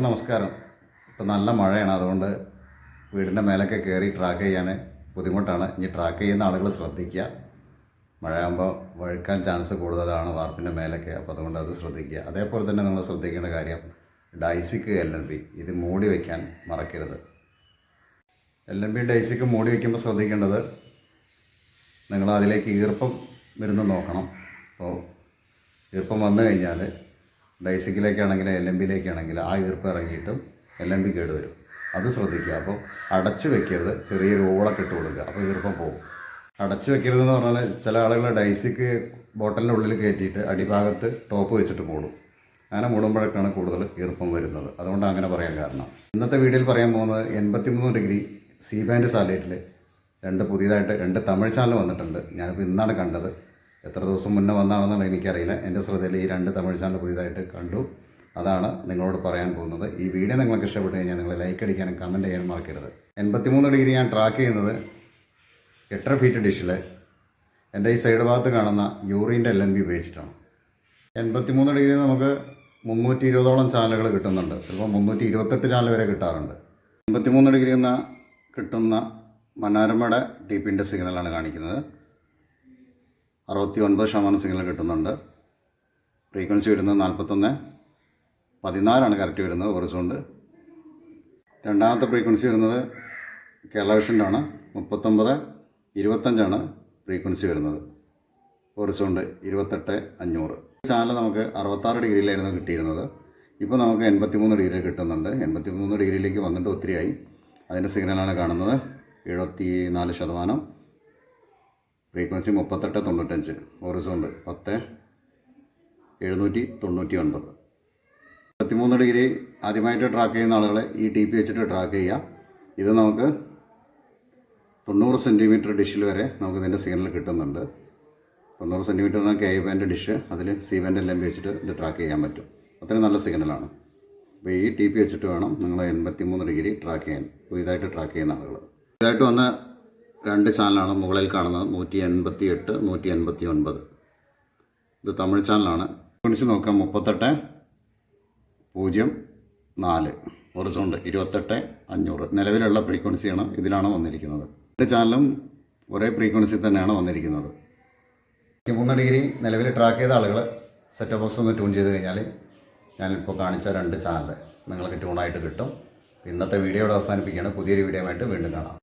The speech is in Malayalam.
എല്ലാവർക്കും നമസ്കാരം. ഇപ്പം നല്ല മഴയാണ് അതുകൊണ്ട് വീടിന്റെ മേലൊക്കെ കയറി ട്രാക്ക് ചെയ്യാൻ ബുദ്ധിമുട്ടാണ്. ഇനി ട്രാക്ക് ചെയ്യുന്ന ആളുകൾ ശ്രദ്ധിക്കുക. മഴയാകുമ്പോൾ വഴുക്കാൻ ചാൻസ് കൂടുതലാണ് വാർപ്പിന്റെ മേലൊക്കെ അപ്പോൾ അതുകൊണ്ട് അത് ശ്രദ്ധിക്കുക. അതേപോലെ തന്നെ നമ്മൾ ശ്രദ്ധിക്കേണ്ട കാര്യം ഡൈസിക്ക് എൽ എൻ ബി ഇത് മൂടി വയ്ക്കാൻ മറക്കരുത്. എൽ എൻ ബി ഡൈസിക്ക് മൂടി വയ്ക്കുമ്പോൾ ശ്രദ്ധിക്കേണ്ടത് നിങ്ങൾ അതിലേക്ക് ഈർപ്പം വരുന്ന നോക്കണം. അപ്പോൾ ഈർപ്പം വന്നു കഴിഞ്ഞാൽ ഡൈസിക്കിലേക്കാണെങ്കിൽ എൽ എം ബിയിലേക്കാണെങ്കിൽ ആ ഈർപ്പ് ഇറങ്ങിയിട്ടും എൽ എം ബി കേട് വരും. അത് ശ്രദ്ധിക്കുക. അപ്പോൾ അടച്ചു വെക്കരുത്. ചെറിയൊരു ഓളൊക്കെ ഇട്ട് കൊടുക്കുക. അപ്പോൾ ഈർപ്പം പോകും. അടച്ചു വെക്കരുതെന്ന് പറഞ്ഞാൽ ചില ആളുകൾ ഡൈസിക്ക് ബോട്ടലിന്റെ ഉള്ളിൽ കയറ്റിയിട്ട് അടിഭാഗത്ത് ടോപ്പ് വെച്ചിട്ട് മൂടും. അങ്ങനെ മൂടുമ്പോഴൊക്കെയാണ് കൂടുതൽ ഈർപ്പം വരുന്നത്. അതുകൊണ്ടാണ് അങ്ങനെ പറയാൻ കാരണം. ഇന്നത്തെ വീഡിയോയിൽ പറയാൻ പോകുന്നത് എൺപത്തിമൂന്ന് ഡിഗ്രി സി ബാൻഡ് സാറ്റലൈറ്റിൽ രണ്ട് പുതിയതായിട്ട് രണ്ട് തമിഴ് ചാനൽ വന്നിട്ടുണ്ട്. ഞാനിപ്പോൾ ഇന്നാണ് കണ്ടത്. എത്ര ദിവസം മുന്നേ വന്നാണെന്നുള്ള എനിക്കറിയില്ല. എന്റെ ശ്രദ്ധയിൽ ഈ രണ്ട് തമിഴ് ചാനൽ പുതിയതായിട്ട് കണ്ടു. അതാണ് നിങ്ങളോട് പറയാൻ പോകുന്നത്. ഈ വീഡിയോ നിങ്ങൾക്ക് ഇഷ്ടപ്പെട്ട് കഴിഞ്ഞാൽ നിങ്ങൾ ലൈക്ക് അടിക്കാനും കമന്റ് ചെയ്യാൻ മറക്കരുത്. എൺപത്തിമൂന്ന് ഡിഗ്രി ഞാൻ ട്രാക്ക് ചെയ്യുന്നത് എട്ടര ഫീറ്റ് ഡിഷിൽ എന്റെ ഈ സൈഡ് ഭാഗത്ത് കാണുന്ന യൂറിന്റെ എൽ എൻ ബി ഉപയോഗിച്ചിട്ടാണ്. എൺപത്തിമൂന്ന് ഡിഗ്രി നമുക്ക് മുന്നൂറ്റി ഇരുപതോളം ചാനലുകൾ കിട്ടുന്നുണ്ട്. ചിലപ്പോൾ മുന്നൂറ്റി ഇരുപത്തെട്ട് ചാനൽ വരെ കിട്ടാറുണ്ട്. എൺപത്തിമൂന്ന് ഡിഗ്രി എന്ന കിട്ടുന്ന മനോരമയുടെ ഡീപ്പിന്റെ സിഗ്നലാണ് കാണിക്കുന്നത്. അറുപത്തി ഒൻപത് ശതമാനം സിഗ്നൽ കിട്ടുന്നുണ്ട്. ഫ്രീക്വൻസി വരുന്നത് നാൽപ്പത്തൊന്ന് പതിനാലാണ് കറക്റ്റ് വരുന്നത് ഹൊറിസോണ്ട്. രണ്ടാമത്തെ ഫ്രീക്വൻസി വരുന്നത് കേരള വിഷന്റെ ആണ് മുപ്പത്തൊമ്പത് ഇരുപത്തഞ്ചാണ് ഫ്രീക്വൻസി വരുന്നത്. ഹൊറിസോണ്ട് ഇരുപത്തെട്ട് അഞ്ഞൂറ്. ചാനൽ നമുക്ക് അറുപത്താറ് ഡിഗ്രിയിലായിരുന്നു കിട്ടിയിരുന്നത്. ഇപ്പോൾ നമുക്ക് എൺപത്തിമൂന്ന് ഡിഗ്രി കിട്ടുന്നുണ്ട്. എൺപത്തിമൂന്ന് ഡിഗ്രിയിലേക്ക് വന്നിട്ട് ഒത്തിരിയായി. അതിന്റെ സിഗ്നലാണ് കാണുന്നത്. എഴുപത്തി നാല് ശതമാനം. ഫ്രീക്വൻസി മുപ്പത്തെട്ട് തൊണ്ണൂറ്റഞ്ച് ഹോറിസോണ്ട് പത്ത് എഴുന്നൂറ്റി തൊണ്ണൂറ്റി ഒൻപത് ഇരുപത്തിമൂന്ന് ഡിഗ്രി ആദ്യമായിട്ട് ട്രാക്ക് ചെയ്യുന്ന ആളുകളെ ഈ ടി പി വെച്ചിട്ട് ട്രാക്ക് ചെയ്യാം. ഇത് നമുക്ക് തൊണ്ണൂറ് സെന്റിമീറ്റർ ഡിഷിൽ വരെ നമുക്ക് ഇതിന്റെ സിഗ്നൽ കിട്ടുന്നുണ്ട്. തൊണ്ണൂറ് സെന്റിമീറ്ററിന് കെ ബാൻഡ് ഡിഷ് അതിൽ സി ബാൻഡ് എല്ലാം വെച്ചിട്ട് ഇത് ട്രാക്ക് ചെയ്യാൻ പറ്റും. അത്രയും നല്ല സിഗ്നലാണ് അപ്പോൾ ഈ ടി പി വെച്ചിട്ട് വേണം നിങ്ങൾ എൺപത്തി മൂന്ന് ഡിഗ്രി ട്രാക്ക് ചെയ്യാൻ പുതിയതായിട്ട് ട്രാക്ക് ചെയ്യുന്ന ആളുകൾ പുതിയതായിട്ട് വന്ന രണ്ട് ചാനലാണ് മുകളിൽ കാണുന്നത്. നൂറ്റി എൺപത്തി എട്ട് നൂറ്റി എൺപത്തി ഒൻപത് ഇത് തമിഴ് ചാനലാണ്. ഫ്രീക്വൻസി നോക്കാം. മുപ്പത്തെട്ട് പൂജ്യം നാല്. ഹൊറിസോണ്ട് ഇരുപത്തെട്ട് അഞ്ഞൂറ്. നിലവിലുള്ള ഫ്രീക്വൻസിയാണ് ഇതിലാണ് വന്നിരിക്കുന്നത്. രണ്ട് ചാനലും ഒരേ ഫ്രീക്വൻസി തന്നെയാണ് വന്നിരിക്കുന്നത്. മൂന്ന് ഡിഗ്രി നിലവിൽ ട്രാക്ക് ചെയ്ത ആളുകൾ സെറ്റ് ബോക്സ് ഒന്ന് ട്യൂൺ ചെയ്ത് കഴിഞ്ഞാൽ ഞാനിപ്പോൾ കാണിച്ച രണ്ട് ചാനൽ നിങ്ങൾക്ക് ട്യൂണായിട്ട് കിട്ടും. ഇന്നത്തെ വീഡിയോയുടെ അവസാനിപ്പിക്കുകയാണ്. പുതിയൊരു വീഡിയോ ആയിട്ട് വീണ്ടും കാണാം.